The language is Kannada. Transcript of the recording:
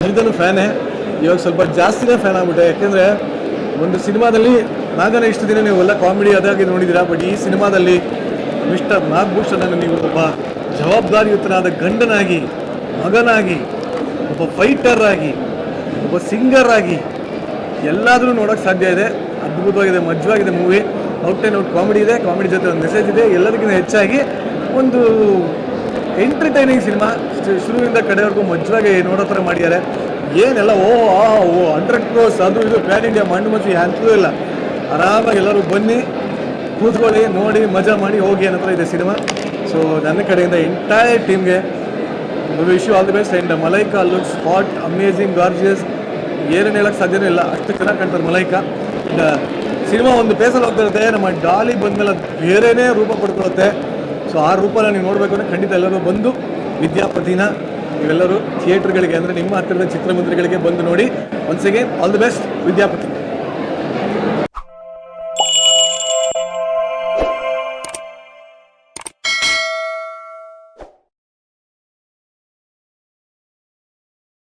ಮೊದಲಿಂದನೂ ಫ್ಯಾನೇ ಇವಾಗ ಸ್ವಲ್ಪ ಜಾಸ್ತಿನೇ ಫ್ಯಾನ್ ಆಗ್ಬಿಟ್ಟೆ. ಯಾಕೆಂದರೆ ಒಂದು ಸಿನಿಮಾದಲ್ಲಿ ನಾಗನ ಇಷ್ಟು ದಿನ ನೀವು ಎಲ್ಲ ಕಾಮಿಡಿ ಅದಾಗಿ ನೋಡಿದಿರಾ ಬಟ್ ಈ ಸಿನಿಮಾದಲ್ಲಿ ಮಿಸ್ಟರ್ ನಾಗಭೂಷಣನ ನೀವು ಒಬ್ಬ ಜವಾಬ್ದಾರಿಯುತನಾದ ಗಂಡನಾಗಿ, ಮಗನಾಗಿ, ಒಬ್ಬ ಫೈಟರ್ ಆಗಿ, ಒಬ್ಬ ಸಿಂಗರ್ ಆಗಿ ಎಲ್ಲಾದರೂ ನೋಡೋಕೆ ಸಾಧ್ಯ ಇದೆ. ಅದ್ಭುತವಾಗಿದೆ, ಮಜವಾಗಿದೆ movie out and out comedy ಇದೆ. ಕಾಮಿಡಿ ಜೊತೆ ಒಂದು ಮೆಸೇಜ್ ಇದೆ. ಎಲ್ಲದಕ್ಕಿಂತ ಹೆಚ್ಚಾಗಿ ಒಂದು ಎಂಟರ್ಟೈನಿಂಗ್ ಸಿನಿಮಾ ಶುರುವಿಂದ ಕಡೆವರೆಗೂ ಮಜವಾಗಿ ನೋಡೋ ಥರ ಮಾಡಿದ್ದಾರೆ. ಏನೆಲ್ಲ, ಓ, ಆ, ಓ ಹಂಡ್ರೆಡ್ ಕ್ರೋಸ್ ಅದು ಇದು ಪ್ಯಾನ್ ಇಂಡಿಯಾ ಮಣ್ಣು ಮಜ್ಜಿ ಅಂತೂ ಇಲ್ಲ. ಆರಾಮಾಗಿ ಎಲ್ಲರೂ ಬನ್ನಿ, ಕೂತ್ಕೊಳ್ಳಿ, ನೋಡಿ, ಮಜಾ ಮಾಡಿ ಹೋಗಿ ಅನ್ನೋ ಇದೆ ಸಿನಿಮಾ ಸೊ ನನ್ನ ಕಡೆಯಿಂದ ಎಂಟೈರ್ ಟೀಮ್ಗೆ wish you all the best and Malaika looks hot amazing gorgeous ಏನೇನು ಹೇಳಕ್ಕೆ ಸಾಧ್ಯನೇ ಇಲ್ಲ. ಅಷ್ಟು ಚೆನ್ನಾಗಿ ಕಾಣ್ತಾರೆ ಮಲೈಕಾ ಸಿನಿಮಾ ಒಂದು ಪೇಸಲ್ಲಿ ಹೋಗ್ತಿರುತ್ತೆ ನಮ್ಮ ಡಾಲಿ ಬಂದಮೇಲೆ ಬೇರೆನೇ ರೂಪ ಪಡ್ಕೊಳ್ಳುತ್ತೆ ಸೊ ಆ ರೂಪನ ನೀವು ನೋಡಬೇಕು ಅಂದರೆ ಖಂಡಿತ ಎಲ್ಲರೂ ಬಂದು ವಿದ್ಯಾಪತಿನ ನೀವೆಲ್ಲರೂ ಥಿಯೇಟ್ರ್ಗಳಿಗೆ ಅಂದರೆ ನಿಮ್ಮ ಹತ್ತಿರದ ಚಿತ್ರಮಂದಿರಗಳಿಗೆ ಬಂದು ನೋಡಿ. Once again all the best Vidyapati.